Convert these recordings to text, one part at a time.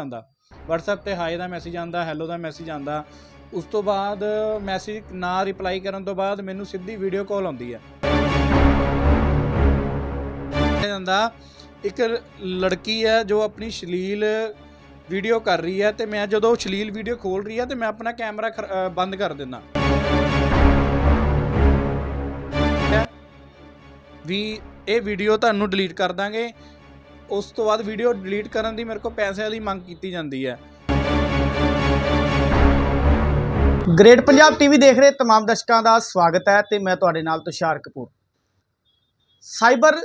ਆਂਦਾ WhatsApp ਤੇ hi ਦਾ ਮੈਸੇਜ ਆਂਦਾ ਹੈਲੋ ਦਾ ਮੈਸੇਜ ਆਂਦਾ ਉਸ ਤੋਂ ਬਾਅਦ ਮੈਸੇਜ ਨਾ ਰਿਪਲਾਈ ਕਰਨ ਤੋਂ ਬਾਅਦ ਮੈਨੂੰ ਸਿੱਧੀ ਵੀਡੀਓ ਕਾਲ ਆਉਂਦੀ ਹੈ ਜਾਂਦਾ ਇੱਕ ਲੜਕੀ ਹੈ ਜੋ ਆਪਣੀ ਸ਼ਲੀਲ ਵੀਡੀਓ ਕਰ ਰਹੀ ਹੈ ਤੇ ਮੈਂ ਜਦੋਂ ਸ਼ਲੀਲ ਵੀਡੀਓ ਖੋਲ ਰਹੀ ਹੈ ਤੇ ਮੈਂ ਆਪਣਾ ਕੈਮਰਾ ਖਰ- ਬੰਦ ਕਰ ਦਿੰਦਾ। ਵੀ ਇਹ ਵੀਡੀਓ ਤੁਹਾਨੂੰ ਡਿਲੀਟ ਕਰ ਦਾਂਗੇ। ਉਸ ਤੋਂ ਬਾਅਦ ਵੀਡੀਓ ਡਿਲੀਟ ਕਰਨ ਦੀ ਮੇਰੇ ਕੋਲ ਪੈਸਿਆਂ ਦੀ ਮੰਗ ਕੀਤੀ ਜਾਂਦੀ ਹੈ। ਗ੍ਰੇਟ ਪੰਜਾਬ ਟੀਵੀ ਦੇਖ ਰਹੇ ਤਮਾਮ ਦਰਸ਼ਕਾਂ ਦਾ ਸਵਾਗਤ ਹੈ ਤੇ ਮੈਂ ਤੁਹਾਡੇ ਨਾਲ ਤੁਸ਼ਾਰ ਕਪੂਰ। ਸਾਈਬਰ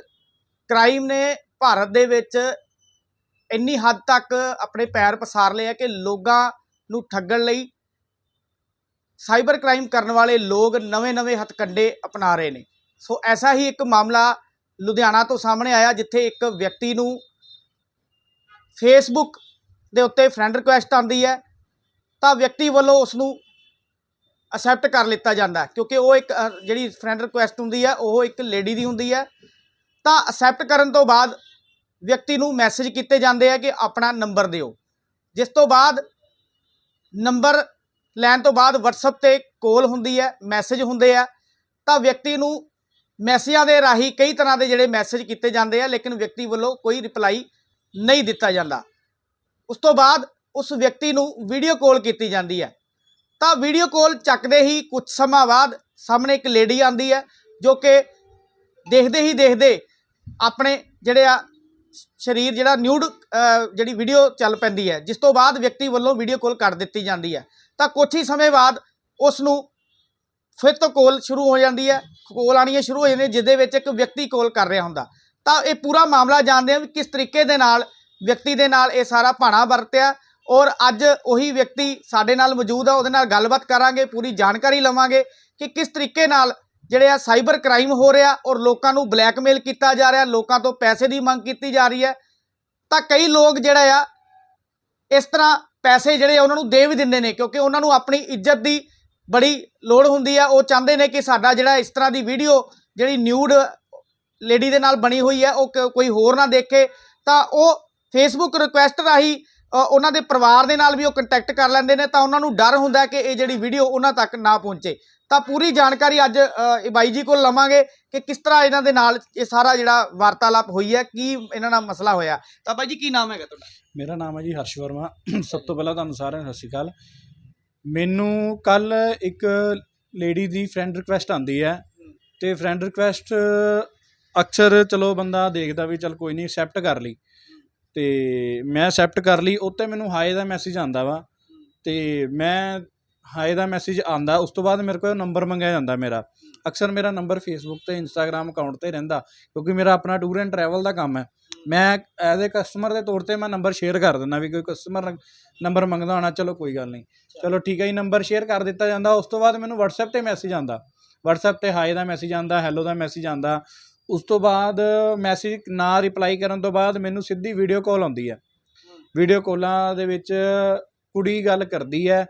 ਕ੍ਰਾਈਮ ਨੇ ਭਾਰਤ ਦੇ ਵਿੱਚ ਇੰਨੀ ਹੱਦ ਤੱਕ ਆਪਣੇ ਪੈਰ ਪਸਾਰ ਲਏ ਆ ਕਿ ਲੋਕਾਂ ਨੂੰ ਠੱਗਣ ਲਈ ਸਾਈਬਰ ਕ੍ਰਾਈਮ ਕਰਨ ਵਾਲੇ ਲੋਕ ਨਵੇਂ-ਨਵੇਂ ਹਤਕੰਡੇ ਅਪਣਾ ਰਹੇ ਨੇ। ਸੋ ਐਸਾ ਹੀ ਇੱਕ ਮਾਮਲਾ ਲੁਧਿਆਣਾ ਤੋਂ ਸਾਹਮਣੇ ਆਇਆ, ਜਿੱਥੇ ਇੱਕ ਵਿਅਕਤੀ ਨੂੰ ਫੇਸਬੁੱਕ ਦੇ ਉੱਤੇ ਫਰੈਂਡ ਰਿਕੁਐਸਟ ਆਉਂਦੀ ਹੈ, ਤਾਂ ਵਿਅਕਤੀ ਵੱਲੋਂ ਉਸ ਨੂੰ ਅਸੈਪਟ ਕਰ ਲਿੱਤਾ ਜਾਂਦਾ ਕਿਉਂਕਿ ਉਹ ਇੱਕ ਜਿਹੜੀ ਫਰੈਂਡ ਰਿਕੁਐਸਟ ਹੁੰਦੀ ਹੈ, ਉਹ ਇੱਕ ਲੇਡੀ ਦੀ ਹੁੰਦੀ ਹੈ। ਤਾਂ ਅਸੈਪਟ ਕਰਨ ਤੋਂ ਬਾਅਦ ਵਿਅਕਤੀ ਨੂੰ ਮੈਸੇਜ ਕੀਤੇ ਜਾਂਦੇ ਆ ਕਿ ਆਪਣਾ ਨੰਬਰ ਦਿਓ। ਜਿਸ ਤੋਂ ਬਾਅਦ ਨੰਬਰ ਲੈਣ ਤੋਂ ਬਾਅਦ WhatsApp ਤੇ ਕਾਲ ਹੁੰਦੀ ਹੈ ਮੈਸੇਜ ਹੁੰਦੇ ਆ, ਤਾਂ ਵਿਅਕਤੀ ਨੂੰ ਮੈਸੇਜਾਂ ਦੇ ਰਾਹੀਂ ਕਈ ਤਰ੍ਹਾਂ ਦੇ ਜਿਹੜੇ ਮੈਸੇਜ ਕੀਤੇ ਜਾਂਦੇ ਆ, ਲੇਕਿਨ ਵਿਅਕਤੀ ਵੱਲੋਂ ਕੋਈ ਰਿਪਲਾਈ ਨਹੀਂ ਦਿੱਤਾ ਜਾਂਦਾ। ਉਸ ਤੋਂ ਬਾਅਦ ਉਸ ਵਿਅਕਤੀ ਨੂੰ ਵੀਡੀਓ ਕਾਲ ਕੀਤੀ ਜਾਂਦੀ ਹੈ। ਤਾਂ ਵੀਡੀਓ ਕਾਲ ਚੱਕਦੇ ਹੀ ਕੁਝ ਸਮਾਂ ਬਾਅਦ ਸਾਹਮਣੇ ਇੱਕ ਲੇਡੀ ਆਂਦੀ ਹੈ, ਜੋ ਕਿ ਦੇਖਦੇ ਹੀ ਦੇਖਦੇ ਆਪਣੇ ਜਿਹੜੇ ਆ ਸਰੀਰ ਜਿਹੜਾ ਨਿਊਡ ਜਿਹੜੀ ਵੀਡੀਓ ਚੱਲ ਪੈਂਦੀ ਹੈ, ਜਿਸ ਤੋਂ ਬਾਅਦ ਵਿਅਕਤੀ ਵੱਲੋਂ ਵੀਡੀਓ ਕਾਲ ਕਰ ਦਿੱਤੀ ਜਾਂਦੀ ਹੈ। ਤਾਂ ਕੁਝ ਹੀ ਸਮੇਂ ਬਾਅਦ ਉਸ ਨੂੰ ਫਿਰ ਤੋਂ ਕੋਲ ਸ਼ੁਰੂ ਹੋ ਜਾਂਦੀ ਹੈ, ਕੋਲ ਆਣੀਆਂ ਸ਼ੁਰੂ ਹੋ ਜਾਂਦੀਆਂ, ਜਿਹਦੇ ਵਿੱਚ ਇੱਕ ਵਿਅਕਤੀ ਕੋਲ ਕਰ ਰਿਹਾ ਹੁੰਦਾ। ਤਾਂ ਇਹ ਪੂਰਾ ਮਾਮਲਾ ਜਾਣਦੇ ਹਾਂ ਵੀ ਕਿਸ ਤਰੀਕੇ ਦੇ ਨਾਲ ਵਿਅਕਤੀ ਦੇ ਨਾਲ ਇਹ ਸਾਰਾ ਭਾਣਾ ਵਰਤਿਆ ਔਰ ਅੱਜ ਉਹੀ ਵਿਅਕਤੀ ਸਾਡੇ ਨਾਲ ਮੌਜੂਦ ਆ, ਉਹਦੇ ਨਾਲ ਗੱਲਬਾਤ ਕਰਾਂਗੇ, ਪੂਰੀ ਜਾਣਕਾਰੀ ਲਵਾਂਗੇ ਕਿ ਕਿਸ ਤਰੀਕੇ ਨਾਲ ਜਿਹੜੇ ਆ ਸਾਈਬਰ ਕ੍ਰਾਈਮ ਹੋ ਰਿਹਾ ਔਰ ਲੋਕਾਂ ਨੂੰ ਬਲੈਕਮੇਲ ਕੀਤਾ ਜਾ ਰਿਹਾ, ਲੋਕਾਂ ਤੋਂ ਪੈਸੇ ਦੀ ਮੰਗ ਕੀਤੀ ਜਾ ਰਹੀ ਹੈ। ਤਾਂ ਕਈ ਲੋਕ ਜਿਹੜਾ ਆ, ਇਸ ਤਰ੍ਹਾਂ ਪੈਸੇ ਜਿਹੜੇ ਆ ਉਹਨਾਂ ਨੂੰ ਦੇ ਵੀ ਦਿੰਦੇ ਨੇ, ਕਿਉਂਕਿ ਉਹਨਾਂ ਨੂੰ ਆਪਣੀ ਇੱਜ਼ਤ ਦੀ ਬੜੀ ਲੋੜ ਹੁੰਦੀ ਆ, ਉਹ ਚਾਹੁੰਦੇ ਨੇ ਕਿ ਸਾਡਾ ਜਿਹੜਾ ਇਸ ਤਰ੍ਹਾਂ ਦੀ ਵੀਡੀਓ ਜਿਹੜੀ ਨਿਊਡ ਲੇਡੀ ਦੇ ਨਾਲ ਬਣੀ ਹੋਈ ਹੈ ਉਹ ਕ- ਕੋਈ ਹੋਰ ਨਾ ਦੇਖੇ, ਤਾਂ ਉਹ ਫੇਸਬੁੱਕ ਰਿਕੁਐਸਟ ਰਾਹੀਂ ਉਹਨਾਂ ਦੇ ਪਰਿਵਾਰ ਦੇ ਨਾਲ ਵੀ ਉਹ ਕੰਟੈਕਟ ਕਰ ਲੈਂਦੇ ਨੇ, ਤਾਂ ਉਹਨਾਂ ਨੂੰ ਡਰ ਹੁੰਦਾ ਕਿ ਇਹ ਜਿਹੜੀ ਵੀਡੀਓ ਉਹਨਾਂ ਤੱਕ ਨਾ ਪਹੁੰਚੇ। ਤਾਂ ਪੂਰੀ ਜਾਣਕਾਰੀ ਅੱਜ ਬਾਈ ਜੀ ਕੋਲ ਲਵਾਂਗੇ ਕਿ ਕਿਸ ਤਰ੍ਹਾਂ ਇਹਨਾਂ ਦੇ ਨਾਲ ਇਹ ਸਾਰਾ ਜਿਹੜਾ ਵਾਰਤਾਲਾਪ ਹੋਈ ਹੈ ਕੀ ਇਹਨਾਂ ਨਾਲ ਮਸਲਾ ਹੋਇਆ। ਤਾਂ ਬਾਈ ਜੀ, ਕੀ ਨਾਮ ਹੈਗਾ ਤੁਹਾਡਾ? ਮੇਰਾ ਨਾਮ ਹੈ ਜੀ ਹਰਸ਼ ਵਰਮਾ। ਸਭ ਤੋਂ ਪਹਿਲਾਂ ਤੁਹਾਨੂੰ ਸਾਰਿਆਂ ਨੂੰ ਸਤਿ ਸ਼੍ਰੀ ਅਕਾਲ। ਮੈਨੂੰ ਕੱਲ੍ਹ ਇੱਕ ਲੇਡੀ ਦੀ ਫਰੈਂਡ ਰਿਕੁਐਸਟ ਆਉਂਦੀ ਹੈ ਅਤੇ ਫਰੈਂਡ ਰਿਕੁਐਸਟ ਅਕਸਰ ਚਲੋ ਬੰਦਾ ਦੇਖਦਾ ਵੀ ਚੱਲ ਕੋਈ ਨਹੀਂ ਐਕਸੈਪਟ ਕਰ ਲਈ। ਅਤੇ ਮੈਂ ਐਕਸੈਪਟ ਕਰ ਲਈ ਉਹ ਉੱਤੇ ਮੈਨੂੰ ਹਾਏ ਦਾ ਮੈਸੇਜ ਆਉਂਦਾ ਵਾ ਅਤੇ ਮੈਂ ਹਾਏ ਦਾ ਮੈਸੇਜ ਆਉਂਦਾ, ਉਸ ਤੋਂ ਬਾਅਦ ਮੇਰੇ ਕੋਲ ਨੰਬਰ ਮੰਗਿਆ ਜਾਂਦਾ ਮੇਰਾ। ਅਕਸਰ ਮੇਰਾ ਨੰਬਰ ਫੇਸਬੁੱਕ ਤੇ ਇੰਸਟਾਗ੍ਰam ਅਕਾਊਂਟ ਤੇ ਰਹਿੰਦਾ, ਕਿਉਂਕਿ ਮੇਰਾ ਆਪਣਾ ਟੂਰ ਐਂਡ ਟਰੈਵਲ ਦਾ ਕੰਮ ਹੈ। ਮੈਂ ਐਜ਼ ਅ ਕਸਟਮਰ ਦੇ ਤੌਰ ਤੇ ਮੈਂ ਨੰਬਰ ਸ਼ੇਅਰ ਕਰ ਦਿੰਦਾ ਵੀ ਕੋਈ ਕਸਟਮਰ ਨੰਬਰ ਮੰਗਦਾ ਹੋਣਾ, ਚਲੋ ਕੋਈ ਗੱਲ ਨਹੀਂ। ਚਲੋ ਠੀਕ ਹੈ ਜੀ ਨੰਬਰ ਸ਼ੇਅਰ ਕਰ ਦਿੱਤਾ ਜਾਂਦਾ, ਉਸ ਤੋਂ ਬਾਅਦ ਮੈਨੂੰ WhatsApp ਤੇ ਮੈਸੇਜ ਆਂਦਾ WhatsApp ਤੇ ਹਾਈ ਦਾ ਮੈਸੇਜ ਆਂਦਾ ਹੈਲੋ ਦਾ ਮੈਸੇਜ ਆਂਦਾ ਉਸ ਤੋਂ ਬਾਅਦ ਮੈਸੇਜ ਨਾ ਰਿਪਲਾਈ ਕਰਨ ਤੋਂ ਬਾਅਦ ਮੈਨੂੰ ਸਿੱਧੀ ਵੀਡੀਓ ਕਾਲ ਆਉਂਦੀ ਹੈ। ਵੀਡੀਓ ਕਾਲਾਂ ਦੇ ਵਿੱਚ ਕੁੜੀ ਗੱਲ ਕਰਦੀ ਹੈ।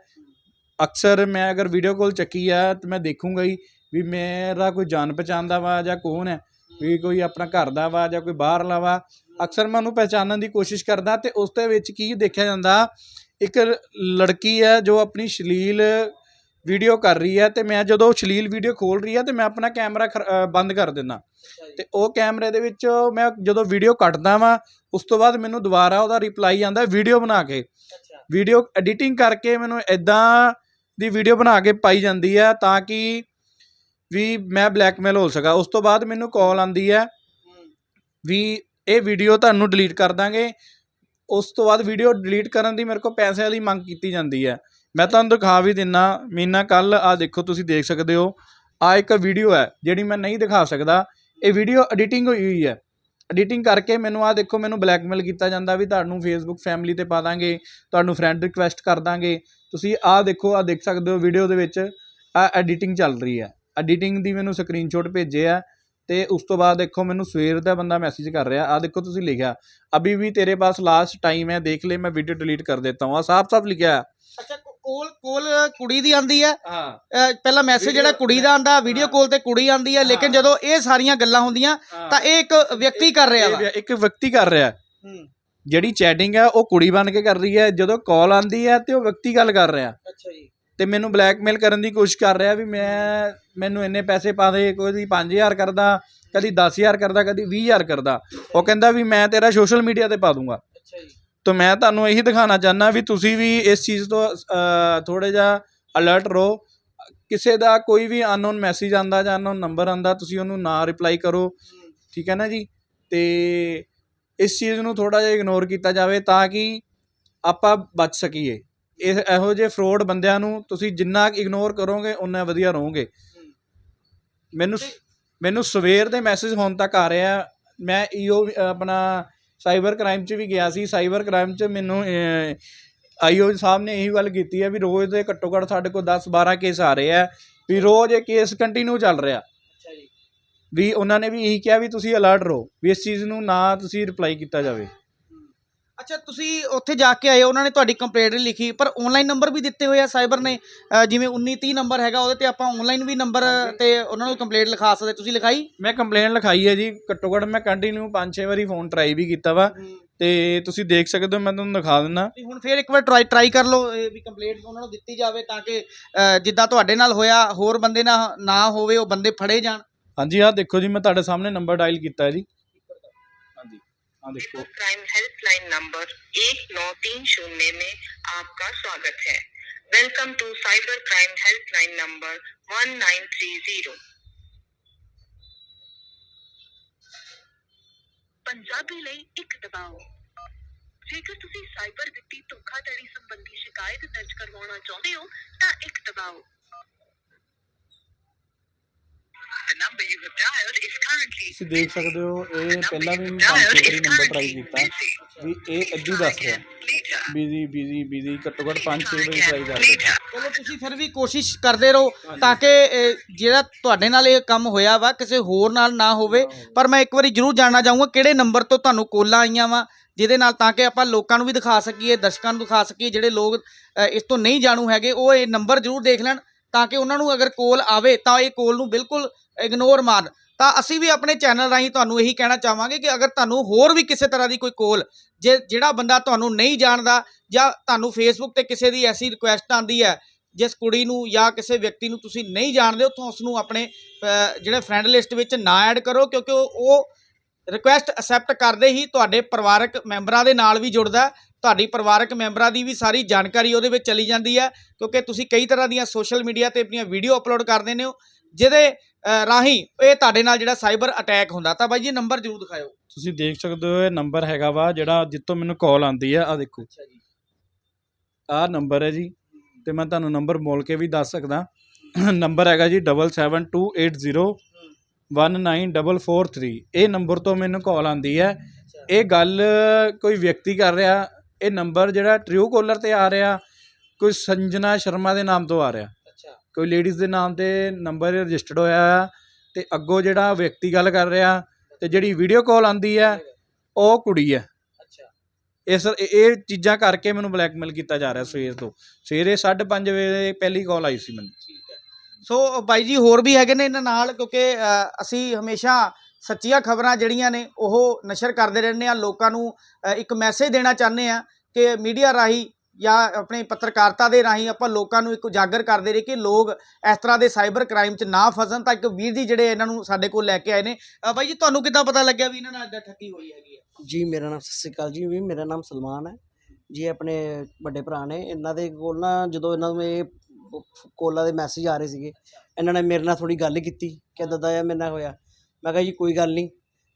ਅਕਸਰ ਮੈਂ ਅਗਰ ਵੀਡੀਓ ਕਾਲ ਚੱਕੀ ਹੈ, ਤੇ ਮੈਂ ਦੇਖੂੰਗਾ ਹੀ ਵੀ ਮੇਰਾ ਕੋਈ ਜਾਣ ਪਛਾਣ ਦਾ ਵਾ ਜਾਂ ਕੌਣ ਹੈ? ਵੀ ਕੋਈ ਆਪਣਾ ਘਰ ਦਾ ਵਾ ਜਾਂ ਕੋਈ ਬਾਹਰਲਾ ਵਾ? ਅਕਸਰ ਮੈਂ ਉਹਨੂੰ ਪਹਿਚਾਨਣ ਦੀ ਕੋਸ਼ਿਸ਼ ਕਰਦਾ ਤੇ ਉਸ ਦੇ ਵਿੱਚ ਕੀ ਦੇਖਿਆ ਜਾਂਦਾ ਇੱਕ ਲੜਕੀ ਹੈ ਜੋ ਆਪਣੀ ਸ਼ਲੀਲ ਵੀਡੀਓ ਕਰ ਰਹੀ ਹੈ ਤੇ ਮੈਂ ਜਦੋਂ ਸ਼ਲੀਲ ਵੀਡੀਓ ਖੋਲ ਰਹੀ ਹੈ ਤੇ ਮੈਂ ਆਪਣਾ ਕੈਮਰਾ ਅ, ਬੰਦ ਕਰ ਦਿੰਦਾ। ਤੇ ਉਹ ਕੈਮਰੇ ਦੇ ਵਿੱਚ ਮੈਂ ਜਦੋਂ ਵੀਡੀਓ ਕੱਟਦਾ ਵਾਂ ਉਸ ਤੋਂ ਬਾਅਦ ਮੈਨੂੰ ਦੁਬਾਰਾ ਉਹਦਾ ਰਿਪਲਾਈ ਆਂਦਾ ਵੀਡੀਓ ਬਣਾ ਕੇ। ਵੀਡੀਓ ਐਡੀਟਿੰਗ ਕਰਕੇ ਮੈਨੂੰ ਇਦਾਂ ਦੀ ਵੀਡੀਓ ਬਣਾ ਕੇ ਪਾਈ ਜਾਂਦੀ ਹੈ ਤਾਂ ਕਿ ਵੀ ਮੈਂ ਬਲੈਕਮੇਲ ਹੋ ਸਕਾਂ। ਉਸ ਤੋਂ ਬਾਅਦ ਮੈਨੂੰ ਕਾਲ ਆਂਦੀ ਹੈ ਵੀ ਇਹ ਵੀਡੀਓ ਤੁਹਾਨੂੰ ਡਿਲੀਟ ਕਰ ਦਾਂਗੇ। ਉਸ ਤੋਂ ਬਾਅਦ ਵੀਡੀਓ ਡਿਲੀਟ ਕਰਨ ਦੀ ਮੇਰੇ ਕੋਲ ਪੈਸਿਆਂ ਦੀ ਮੰਗ ਕੀਤੀ ਜਾਂਦੀ ਹੈ। ਮੈਂ ਤੁਹਾਨੂੰ ਦਿਖਾ ਵੀ ਦਿੰਨਾ, ਮੀਨਾ ਕੱਲ ਆ ਦੇਖੋ, ਤੁਸੀਂ ਦੇਖ ਸਕਦੇ ਹੋ। ਆ ਇੱਕ ਵੀਡੀਓ ਹੈ, ਜਿਹੜੀ ਮੈਂ ਨਹੀਂ ਦਿਖਾ ਸਕਦਾ। ਇਹ ਵੀਡੀਓ ਐਡੀਟਿੰਗ ਹੋਈ ਹੋਈ ਹੈ। ਐਡੀਟਿੰਗ ਕਰਕੇ ਮੈਨੂੰ ਆ ਦੇਖੋ, ਮੈਨੂੰ ਬਲੈਕਮੇਲ ਕੀਤਾ ਜਾਂਦਾ ਵੀ ਤੁਹਾਨੂੰ ਫੇਸਬੁੱਕ ਫੈਮਿਲੀ ਤੇ ਪਾ ਦਾਂਗੇ, ਤੁਹਾਨੂੰ ਫਰੈਂਡ ਰਿਕੁਐਸਟ ਕਰ ਦਾਂਗੇ। ਤੁਸੀਂ ਆ ਦੇਖੋ ਆ ਦੇਖ ਸਕਦੇ ਹੋ ਵੀਡੀਓ ਦੇ ਵਿੱਚ ਆ ਐਡੀਟਿੰਗ ਚੱਲ ਰਹੀ ਹੈ। ਐਡੀਟਿੰਗ ਦੀ ਮੈਨੂੰ ਸਕਰੀਨਸ਼ਾਟ ਭੇਜੇ ਆ ਤੇ ਉਸ ਤੋਂ ਬਾਅਦ ਦੇਖੋ ਮੈਨੂੰ ਸਵੇਰ ਦਾ ਬੰਦਾ ਮੈਸੇਜ ਕਰ ਰਿਹਾ ਆ ਦੇਖੋ ਤੁਸੀਂ ਲਿਖਿਆ ਅਭੀ ਵੀ ਤੇਰੇ ਪਾਸ ਲਾਸਟ ਟਾਈਮ ਹੈ ਦੇਖ ਲੈ ਮੈਂ ਵੀਡੀਓ ਡਿਲੀਟ ਕਰ ਦੇਤਾ ਹੂੰ ਆ ਸਾਫ਼ ਸਾਫ਼ ਲਿਖਿਆ ਹੈ। ਅੱਛਾ ਕੋਲ ਕੋਲ ਕੁੜੀ ਦੀ ਆਂਦੀ ਹੈ? ਹਾਂ। ਪਹਿਲਾ ਮੈਸੇਜ ਜਿਹੜਾ ਕੁੜੀ ਦਾ ਆਂਦਾ ਵੀਡੀਓ। ਕਾਲ ਤੇ ਕੁੜੀ ਆਂਦੀ ਹੈ ਲੇਕਿਨ। ਜਦੋਂ ਇਹ ਸਾਰੀਆਂ ਗੱਲਾਂ ਹੁੰਦੀਆਂ ਤਾਂ ਇਹ ਇੱਕ ਵਿਅਕਤੀ ਕਰ ਰਿਹਾ ਵਾ। ਇੱਕ ਵਿਅਕਤੀ ਕਰ ਰਿਹਾ ਜਿਹੜੀ ਚੈਟਿੰਗ ਹੈ ਉਹ ਕੁੜੀ ਬਣ ਕੇ ਕਰ ਰਹੀ ਹੈ ਜਦੋਂ ਕਾਲ ਆਂਦੀ ਹੈ ਤੇ ਉਹ ਵਿਅਕਤੀ ਗੱਲ ਕਰ ਰਿਹਾ। ਅੱਛਾ ਜੀ। ਤੇ ਮੈਨੂੰ ਬਲੈਕਮੇਲ ਕਰਨ ਦੀ ਕੋਸ਼ਿਸ਼ ਕਰ ਰਿਹਾ ਵੀ ਮੈਂ ਮੈਨੂੰ ਇੰਨੇ ਪੈਸੇ ਪਾ ਦੇ ਕੋਈ 5000 ਕਰਦਾ ਕਦੀ 10000 ਕਰਦਾ ਕਦੀ 20000 ਕਰਦਾ। ਉਹ ਕਹਿੰਦਾ ਵੀ ਮੈਂ ਤੇਰਾ ਸੋਸ਼ਲ ਮੀਡੀਆ ਤੇ ਪਾ ਦੂੰਗਾ। ਅੱਛਾ ਜੀ। ਤਾਂ ਮੈਂ ਤੁਹਾਨੂੰ ਇਹੀ ਦਿਖਾਉਣਾ ਚਾਹੁੰਦਾ ਵੀ ਤੁਸੀਂ ਵੀ ਇਸ ਚੀਜ਼ ਤੋਂ ਥੋੜੇ ਜਿਹਾ ਅਲਰਟ ਰਹੋ। ਕਿਸੇ ਦਾ ਕੋਈ ਵੀ ਅਨਨੋਨ ਮੈਸੇਜ ਆਂਦਾ ਜਾਂ ਅਨਨੋਨ ਨੰਬਰ ਆਂਦਾ ਤੁਸੀਂ ਉਹਨੂੰ ਨਾ ਰਿਪਲਾਈ ਕਰੋ। ਠੀਕ ਹੈ ਨਾ ਜੀ? ਤੇ ਇਸ ਚੀਜ਼ ਨੂੰ ਥੋੜਾ ਜਿਹਾ ਇਗਨੋਰ ਕੀਤਾ ਜਾਵੇ ਤਾਂ ਕਿ ਆਪਾਂ ਬਚ ਸਕੀਏ। ਇਹ ਇਹੋ ਜਿਹੇ ਫਰੋਡ ਬੰਦਿਆਂ ਨੂੰ ਤੁਸੀਂ ਜਿੰਨਾ ਇਗਨੋਰ ਕਰੋਗੇ ਉਨਾ ਵਧੀਆ ਰਹੋਗੇ। ਮੈਨੂੰ ਮੈਨੂੰ ਸਵੇਰ ਦੇ ਮੈਸੇਜ ਹੁਣ ਤੱਕ ਆ ਰਿਹਾ। ਮੈਂ ਈਓ ਆਪਣਾ ਸਾਈਬਰ ਕ੍ਰਾਈਮ 'ਚ ਵੀ ਗਿਆ ਸੀ। ਸਾਈਬਰ ਕ੍ਰਾਈਮ 'ਚ ਮੈਨੂੰ ਆਈਓ ਸਾਹਿਬ ਨੇ ਇਹੀ ਗੱਲ ਕੀਤੀ ਹੈ ਵੀ ਰੋਜ਼ ਦੇ ਘੱਟੋ ਘੱਟ ਸਾਡੇ ਕੋਲ 10 12 ਕੇਸ ਆ ਰਹੇ ਆ। ਵੀ ਰੋਜ਼ ਇਹ ਕੇਸ ਕੰਟੀਨਿਊ ਚੱਲ ਰਿਹਾ। ਅੱਛਾ ਜੀ। ਵੀ ਉਹਨਾਂ ਨੇ ਵੀ ਇਹੀ ਕਿਹਾ ਵੀ ਤੁਸੀਂ ਅਲਰਟ ਰਹੋ। ਵੀ ਇਸ ਚੀਜ਼ ਨੂੰ ਨਾ ਤੁਸੀਂ ਰਿਪਲਾਈ ਕੀਤਾ ਜਾਵੇ। ਅੱਛਾ ਤੁਸੀਂ ਉੱਥੇ ਜਾ ਕੇ ਆਏ ਉਹਨਾਂ ਨੇ ਤੁਹਾਡੀ ਕੰਪਲੇਂਟ ਲਿਖੀ ਪਰ ਆਨਲਾਈਨ ਨੰਬਰ ਵੀ ਦਿੱਤੇ ਹੋਏ ਆ ਸਾਈਬਰ ਨੇ। ਅ, ਜਿਵੇਂ 1930 ਨੰਬਰ ਹੈਗਾ ਉਹਦੇ ਤੇ ਆਪਾਂ ਆਨਲਾਈਨ ਵੀ ਨੰਬਰ ਤੇ ਉਹਨਾਂ ਨੂੰ ਕੰਪਲੇਂਟ ਲਿਖਾ ਸਕਦੇ। ਤੁਸੀਂ ਲਿਖਾਈ? ਮੈਂ ਕੰਪਲੇਨ ਲਿਖਾਈ ਹੈ ਜੀ ਘੱਟੋ ਘੱਟ ਮੈਂ ਕੰਟੀਨਿਊ 5-6 ਵਾਰੀ ਫੋਨ ਟਰਾਈ ਵੀ ਕੀਤਾ ਵਾ। ਤੇ ਤੁਸੀਂ ਦੇਖ ਸਕਦੇ ਹੋ ਮੈਂ ਤੁਹਾਨੂੰ ਦਿਖਾ ਦਿੰਦਾ। ਤੇ ਹੁਣ ਫੇਰ ਇੱਕ ਵਾਰ ਟਰਾਈ ਟਰਾਈ ਕਰ ਲਓ ਇਹ ਵੀ ਕੰਪਲੇਂਟ ਉਹਨਾਂ ਨੂੰ ਦਿੱਤੀ ਜਾਵੇ ਤਾਂ ਕਿ ਅ, ਜਿੱਦਾਂ ਤੁਹਾਡੇ ਨਾਲ ਹੋਇਆ ਹੋਰ ਬੰਦੇ ਨਾਲ ਨਾ ਹੋਵੇ ਉਹ ਬੰਦੇ ਫੜੇ ਜਾਣ। ਹਾਂਜੀ ਆਹ ਦੇਖੋ ਜੀ ਮੈਂ ਤੁਹਾਡੇ ਸਾਹਮਣੇ ਨੰਬਰ ਡਾਇਲ ਕੀਤਾ ਹੈ ਜੀ। ਹਾਂਜੀ ਆਹ ਦੇਖੋ क्राइम हेल्पलाइन नंबर एक नौ तीन शून्य में आपका स्वागत है welcome to cyber crime helpline number one nine three zero Punjabi ਲਈ ਇੱਕ ਦਬਾਓ ਜੇਕਰ ਤੁਸੀਂ ਸਾਈਬਰ ਵਿੱਤੀ ਧੋਖਾਧੜੀ ਸੰਬੰਧੀ ਸ਼ਿਕਾਇਤ ਦਰਜ ਕਰਵਾਉਣਾ ਚਾਹੁੰਦੇ ਹੋ ਤਾਂ ਇੱਕ ਦਬਾਓ ਤੁਸੀਂ ਦੇਖ ਸਕਦੇ ਹੋ ਇਹ ਪਹਿਲਾਂ ਵੀ ਮੈਂ ਪੰਜ ਛੇ ਵਾਰੀ ਨੰਬਰ ਟਰਾਈ ਕੀਤਾ ਵੀ ਇਹ ਅੱਧੀ ਦੱਸ ਰਿਹਾ ਬਿਜ਼ੀ ਬਿਜ਼ੀ ਬਿਜ਼ੀ ਘੱਟੋ ਘੱਟ 5-6 ਵਾਰੀ ਟਰਾਈ ਕਰ ਰਿਹਾ। ਚਲੋ ਤੁਸੀਂ ਫਿਰ ਵੀ ਕੋਸ਼ਿਸ਼ ਕਰਦੇ ਰਹੋ ਤਾਂ ਕਿ ਜਿਹੜਾ ਤੁਹਾਡੇ ਨਾਲ ਇਹ ਕੰਮ ਹੋਇਆ ਵਾ ਕਿਸੇ ਹੋਰ ਨਾਲ ਨਾ ਹੋਵੇ। ਪਰ ਮੈਂ ਇੱਕ ਵਾਰੀ ਜ਼ਰੂਰ ਜਾਣਨਾ ਚਾਹੂੰਗਾ ਕਿਹੜੇ ਨੰਬਰ ਤੋਂ ਤੁਹਾਨੂੰ ਕੋਲਾਂ ਆਈਆਂ ਵਾ ਜਿਹਦੇ ਨਾਲ ਤਾਂ ਕਿ ਆਪਾਂ ਲੋਕਾਂ ਨੂੰ ਵੀ ਦਿਖਾ ਸਕੀਏ ਦਰਸ਼ਕਾਂ ਨੂੰ ਦਿਖਾ ਸਕੀਏ ਜਿਹੜੇ ਲੋਕ ਅ, ਇਸ ਤੋਂ ਨਹੀਂ ਜਾਣੂ ਹੈਗੇ ਉਹ ਇਹ ਨੰਬਰ ਜ਼ਰੂਰ ਦੇਖ ਲੈਣ। ਤਾਂ ਕਿ ਉਹਨਾਂ ਨੂੰ ਅਗਰ ਕੋਲ ਆਵੇ ਤਾਂ ਇਹ ਕੋਲ ਨੂੰ ਬਿਲਕੁਲ ਇਗਨੋਰ ਮਾਰਨ। ਤਾਂ ਅਸੀਂ ਵੀ ਆਪਣੇ ਚੈਨਲ ਰਾਹੀਂ ਤੁਹਾਨੂੰ ਇਹੀ ਕਹਿਣਾ ਚਾਹਾਂਗੇ ਕਿ ਅਗਰ ਤੁਹਾਨੂੰ ਹੋਰ ਵੀ ਕਿਸੇ ਤਰ੍ਹਾਂ ਦੀ ਕੋਈ ਕੋਲ, ਜੇ ਜਿਹੜਾ ਬੰਦਾ ਤੁਹਾਨੂੰ ਨਹੀਂ ਜਾਣਦਾ ਜਾਂ ਤੁਹਾਨੂੰ ਫੇਸਬੁੱਕ ਤੇ ਕਿਸੇ ਦੀ ਐਸੀ ਰਿਕੁਐਸਟ ਆਂਦੀ ਹੈ, ਜਿਸ ਕੁੜੀ ਨੂੰ ਜਾਂ ਕਿਸੇ ਵਿਅਕਤੀ ਨੂੰ ਤੁਸੀਂ ਨਹੀਂ ਜਾਣਦੇ, ਉੱਥੋਂ ਉਸ ਨੂੰ ਆਪਣੇ ਜਿਹੜੇ ਫਰੈਂਡ ਲਿਸਟ ਵਿੱਚ ਨਾ ਐਡ ਕਰੋ ਕਿਉਂਕਿ ਉਹ ਉਹ ਰਿਕੁਐਸਟ ਅਸੈਪਟ ਕਰਦੇ ਹੀ ਤੁਹਾਡੇ ਪਰਿਵਾਰਕ ਮੈਂਬਰਾਂ ਦੇ ਨਾਲ ਵੀ ਜੁੜਦਾ ਤੁਹਾਡੀ ਪਰਿਵਾਰਕ ਮੈਂਬਰਾਂ ਦੀ ਵੀ ਸਾਰੀ ਜਾਣਕਾਰੀ ਉਹਦੇ ਵਿੱਚ ਚਲੀ ਜਾਂਦੀ ਹੈ ਕਿਉਂਕਿ ਤੁਸੀਂ ਕਈ ਤਰ੍ਹਾਂ ਦੀਆਂ ਸੋਸ਼ਲ ਮੀਡੀਆ ਤੇ ਆਪਣੀਆਂ ਵੀਡੀਓ ਅਪਲੋਡ ਕਰਦੇ ਨੇ ਹੋ ਜਿਹਦੇ ਰਾਹੀਂ ਇਹ ਤੁਹਾਡੇ ਨਾਲ ਜਿਹੜਾ ਸਾਈਬਰ ਅਟੈਕ ਹੁੰਦਾ ਤਾਂ ਬਾਈ ਜੀ ਨੰਬਰ ਜ਼ਰੂਰ ਦਿਖਾਓ ਤੁਸੀਂ ਦੇਖ ਸਕਦੇ ਹੋ ਇਹ ਨੰਬਰ ਹੈਗਾ ਵਾ ਜਿਹੜਾ ਜਿੱਤੋਂ ਮੈਨੂੰ ਕਾਲ ਆਉਂਦੀ ਹੈ ਆ ਦੇਖੋ। ਅੱਛਾ ਜੀ। ਆਹ ਨੰਬਰ ਹੈ ਜੀ ਤੇ ਮੈਂ ਤੁਹਾਨੂੰ ਨੰਬਰ ਬੋਲ ਕੇ ਵੀ ਦੱਸ ਸਕਦਾ। ਨੰਬਰ ਹੈਗਾ ਜੀ 7728019443 ਇਹ ਨੰਬਰ ਤੋਂ ਮੈਨੂੰ ਕਾਲ ਆਂਦੀ ਹੈ। ਇਹ ਗੱਲ ਕੋਈ ਵਿਅਕਤੀ ਕਰ ਰਿਹਾ ਇਹ ਨੰਬਰ ਜਿਹੜਾ ਟਰੂ ਕਾਲਰ ਤੇ ਆ ਰਿਹਾ ਕੋਈ ਸੰਜਨਾ ਸ਼ਰਮਾ ਦੇ ਨਾਮ ਤੋਂ ਆ ਰਿਹਾ। ਅੱਛਾ। ਕੋਈ ਲੇਡੀਜ਼ ਦੇ ਨਾਮ ਤੇ ਨੰਬਰ ਰਜਿਸਟਰਡ ਹੋਇਆ ਆ ਤੇ ਅੱਗੋਂ ਜਿਹੜਾ ਵਿਅਕਤੀ ਗੱਲ ਕਰ ਰਿਹਾ ਤੇ ਜਿਹੜੀ ਵੀਡੀਓ ਕਾਲ ਆਂਦੀ ਹੈ ਉਹ ਕੁੜੀ ਹੈ ਇਹ ਇਹ ਚੀਜ਼ਾਂ ਕਰਕੇ ਮੈਨੂੰ ਬਲੈਕਮੇਲ ਕੀਤਾ ਜਾ ਰਿਹਾ ਸਵੇਰ ਤੋਂ। ਸਵੇਰੇ 5:30 ਵਜੇ ਪਹਿਲੀ ਕਾਲ ਆਈ ਸੀ ਮੈਨੂੰ। ਸੋ ਬਾਈ ਜੀ ਹੋਰ ਵੀ ਹੈਗੇ ਨੇ ਇਹਨਾਂ ਨਾਲ ਕਿਉਂਕਿ ਅਸੀਂ ਹਮੇਸ਼ਾ ਸੱਚੀਆਂ ਖਬਰਾਂ ਜਿਹੜੀਆਂ ਨੇ ਉਹ ਨਸ਼ਰ ਕਰਦੇ ਰਹਿੰਦੇ ਆ। ਲੋਕਾਂ ਨੂੰ ਇੱਕ ਮੈਸੇਜ ਦੇਣਾ ਚਾਹੁੰਦੇ ਆ ਕਿ ਮੀਡੀਆ ਰਾਹੀਂ ਜਾਂ ਆਪਣੇ ਪੱਤਰਕਾਰਤਾ ਦੇ ਰਾਹੀਂ ਆਪਾਂ ਲੋਕਾਂ ਨੂੰ ਇੱਕ ਉਜਾਗਰ ਕਰਦੇ ਰਹੇ ਕਿ ਲੋਕ ਇਸ ਤਰ੍ਹਾਂ ਦੇ ਸਾਈਬਰ ਕ੍ਰਾਈਮ 'ਚ ਨਾ ਫਸਣ। ਤਾਂ ਇੱਕ ਵੀਰ ਜੀ ਜਿਹੜੇ ਇਹਨਾਂ ਨੂੰ ਸਾਡੇ ਕੋਲ ਲੈ ਕੇ ਆਏ ਨੇ। ਬਾਈ ਜੀ, ਤੁਹਾਨੂੰ ਕਿੱਦਾਂ ਪਤਾ ਲੱਗਿਆ ਵੀ ਇਹਨਾਂ ਨਾਲ ਏਦਾਂ ਠੱਗੀ ਹੋਈ ਹੈਗੀ ਹੈ ਜੀ, ਮੇਰਾ ਨਾਮ ਸਤਿ ਸ਼੍ਰੀ ਅਕਾਲ ਜੀ। ਵੀ ਮੇਰਾ ਨਾਮ ਸਲਮਾਨ ਹੈ। ਜੀ, ਆਪਣੇ ਵੱਡੇ ਭਰਾ ਨੇ। ਇਹਨਾਂ ਦੇ ਕੋਲ ਨਾ ਜਦੋਂ ਇਹਨਾਂ ਨੂੰ ਇਹ ਕੋਲਾਂ ਦੇ ਮੈਸੇਜ ਆ ਰਹੇ ਸੀਗੇ, ਇਹਨਾਂ ਨੇ ਮੇਰੇ ਨਾਲ ਥੋੜੀ ਗੱਲ ਕੀਤੀ। ਕਿ ਇੱਦਾਂ ਦਾ ਮੇਰੇ ਨਾਲ ਹੋਇਆ। ਮੈਂ ਕਿਹਾ ਜੀ, ਕੋਈ ਗੱਲ ਨਹੀਂ।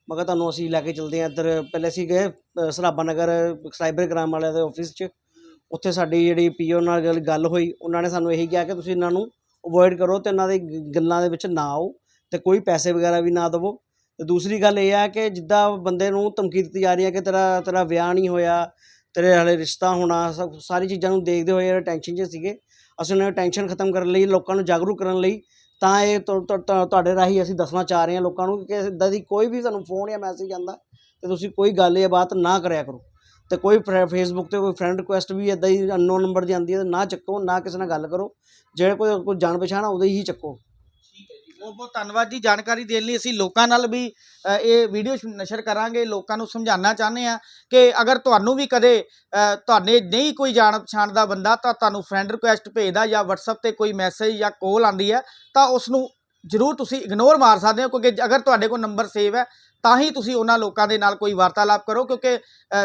ਮੈਂ ਕਿਹਾ ਤੁਹਾਨੂੰ ਅਸੀਂ ਲੈ ਕੇ ਚਲਦੇ ਹਾਂ ਇੱਧਰ। ਪਹਿਲੇ ਅਸੀਂ ਗਏ ਸਰਾਭਾ ਨਗਰ, ਸਾਈਬਰ ਕ੍ਰਾਈਮ ਵਾਲਿਆਂ ਦੇ ਔਫਿਸ 'ਚ। ਉੱਥੇ ਸਾਡੀ ਜਿਹੜੀ ਪੀ ਓ ਨਾਲ ਗੱਲ- ਗੱਲ ਹੋਈ। ਉਹਨਾਂ ਨੇ ਸਾਨੂੰ ਇਹੀ ਕਿਹਾ ਕਿ ਤੁਸੀਂ ਇਹਨਾਂ ਨੂੰ ਅਵੋਇਡ ਕਰੋ ਅਤੇ ਇਹਨਾਂ ਦੀ ਗੱਲਾਂ ਦੇ ਵਿੱਚ ਨਾ ਆਓ ਅਤੇ ਕੋਈ ਪੈਸੇ ਵਗੈਰਾ ਵੀ ਨਾ ਦੇਵੋ। ਅਤੇ ਦੂਸਰੀ ਗੱਲ ਇਹ ਹੈ ਕਿ ਜਿੱਦਾਂ ਬੰਦੇ ਨੂੰ ਧਮਕੀ ਦਿੱਤੀ ਜਾ ਰਹੀ ਹੈ ਕਿ ਤੇਰਾ ਤੇਰਾ ਵਿਆਹ ਨਹੀਂ ਹੋਇਆ, ਤੇਰੇ ਹਾਲੇ ਰਿਸ਼ਤਾ ਹੋਣਾ, ਸਭ ਸਾਰੀ ਚੀਜ਼ਾਂ ਨੂੰ ਦੇਖਦੇ ਹੋਏ ਟੈਨਸ਼ਨ 'ਚ ਸੀਗੇ। ਅਸੀਂ ਉਹਨਾਂ ਦੀ ਟੈਨਸ਼ਨ ਖਤਮ ਕਰਨ ਲਈ, ਲੋਕਾਂ ਨੂੰ ਜਾਗਰੂਕ ਕਰਨ ਲਈ ਤਾਂ ਇਹ ਤੁਹਾਡੇ ਰਾਹੀਂ ਅਸੀਂ ਦੱਸਣਾ ਚਾਹ ਰਹੇ ਹਾਂ ਲੋਕਾਂ ਨੂੰ ਕਿ ਇੱਦਾਂ ਦੀ ਕੋਈ ਵੀ ਤੁਹਾਨੂੰ ਫੋਨ ਜਾਂ ਮੈਸੇਜ ਆਉਂਦਾ ਤੇ ਤੁਸੀਂ ਕੋਈ ਗੱਲ ਜਾਂ ਬਾਤ ਨਾ ਕਰਿਆ ਕਰੋ। ਅਤੇ ਕੋਈ ਫੇਸਬੁੱਕ ਤੇ ਕੋਈ ਫਰੈਂਡ ਰਿਕੁਐਸਟ ਵੀ ਇੱਦਾਂ ਹੀ ਅਨਨੋਨ ਨੰਬਰ ਦੀ ਆਉਂਦੀ ਹੈ ਤੇ ਨਾ ਚੱਕੋ, ਨਾ ਕਿਸੇ ਨਾਲ ਗੱਲ ਕਰੋ। ਜਿਹੜੇ ਕੋਈ ਕੋਈ ਜਾਣ ਪਛਾਣ ਆ, ਉਹਦੇ ਹੀ ਚੱਕੋ। ਬਹੁਤ ਬਹੁਤ ਧੰਨਵਾਦ ਜੀ ਜਾਣਕਾਰੀ ਦੇਣ ਲਈ ਅਸੀਂ ਲੋਕਾਂ ਨਾਲ ਵੀ ਅ, ਇਹ ਵੀਡੀਓ ਨਸ਼ਰ ਕਰਾਂਗੇ ਲੋਕਾਂ ਨੂੰ ਸਮਝਾਉਣਾ ਚਾਹੁੰਦੇ ਆ ਕਿ ਅਗਰ ਤੁਹਾਨੂੰ ਵੀ ਕਦੇ ਅ, ਤੁਹਾਡੇ ਨਹੀਂ ਕੋਈ ਜਾਣ ਪਛਾਣ ਦਾ ਬੰਦਾ ਤਾਂ ਤੁਹਾਨੂੰ ਫਰੈਂਡ ਰਿਕੁਐਸਟ ਭੇਜਦਾ ਜਾਂ WhatsApp ਤੇ ਕੋਈ ਮੈਸੇਜ ਜਾਂ ਕਾਲ ਆਉਂਦੀ ਹੈ ਤਾਂ ਉਸ ਨੂੰ ਜ਼ਰੂਰ ਤੁਸੀਂ ਇਗਨੋਰ ਮਾਰ ਸਕਦੇ ਹੋ ਕਿਉਂਕਿ ਅਗਰ ਤੁਹਾਡੇ ਕੋਲ ਨੰਬਰ ਸੇਵ ਹੈ ਤਾਂ ਹੀ ਤੁਸੀਂ ਉਹਨਾਂ ਲੋਕਾਂ ਦੇ ਨਾਲ ਕੋਈ ਵਾਰਤਾਲਾਪ ਕਰੋ ਕਿਉਂਕਿ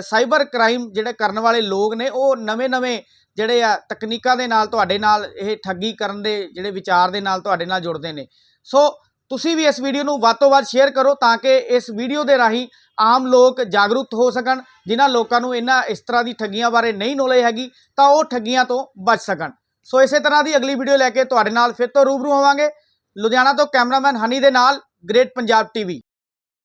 ਸਾਈਬਰ ਕ੍ਰਾਈਮ ਜਿਹੜੇ ਕਰਨ ਵਾਲੇ ਲੋਕ ਨੇ ਉਹ ਨਵੇਂ-ਨਵੇਂ ਜਿਹੜੇ ਆ ਤਕਨੀਕਾਂ ਦੇ ਨਾਲ ਤੁਹਾਡੇ ਨਾਲ ਇਹ ਠੱਗੀ ਕਰਨ ਦੇ ਜਿਹੜੇ ਵਿਚਾਰ ਦੇ ਨਾਲ ਤੁਹਾਡੇ ਨਾਲ ਜੁੜਦੇ ਨੇ। ਸੋ ਤੁਸੀਂ ਵੀ ਇਸ ਵੀਡੀਓ ਨੂੰ ਵੱਧ ਤੋਂ ਵੱਧ ਸ਼ੇਅਰ ਕਰੋ ਤਾਂ ਕਿ ਇਸ ਵੀਡੀਓ ਦੇ ਰਾਹੀਂ ਆਮ ਲੋਕ ਜਾਗਰੂਕ ਹੋ ਸਕਣ, ਜਿਨ੍ਹਾਂ ਲੋਕਾਂ ਨੂੰ ਇਹਨਾਂ ਇਸ ਤਰ੍ਹਾਂ ਦੀ ਠੱਗੀਆਂ ਬਾਰੇ ਨਹੀਂ ਨੌਲੇਜ ਹੈਗੀ, ਤਾਂ ਉਹ ਠੱਗੀਆਂ ਤੋਂ ਬਚ ਸਕਣ। ਸੋ ਇਸੇ ਤਰ੍ਹਾਂ ਦੀ ਅਗਲੀ ਵੀਡੀਓ ਲੈ ਕੇ ਤੁਹਾਡੇ ਨਾਲ ਫਿਰ ਤੋਂ ਰੂਬਰੂ ਹੋਵਾਂਗੇ। ਲੁਧਿਆਣਾ ਤੋਂ ਕੈਮਰਾਮੈਨ ਹਨੀ ਦੇ ਨਾਲ, ਗ੍ਰੇਟ ਪੰਜਾਬ ਟੀਵੀ।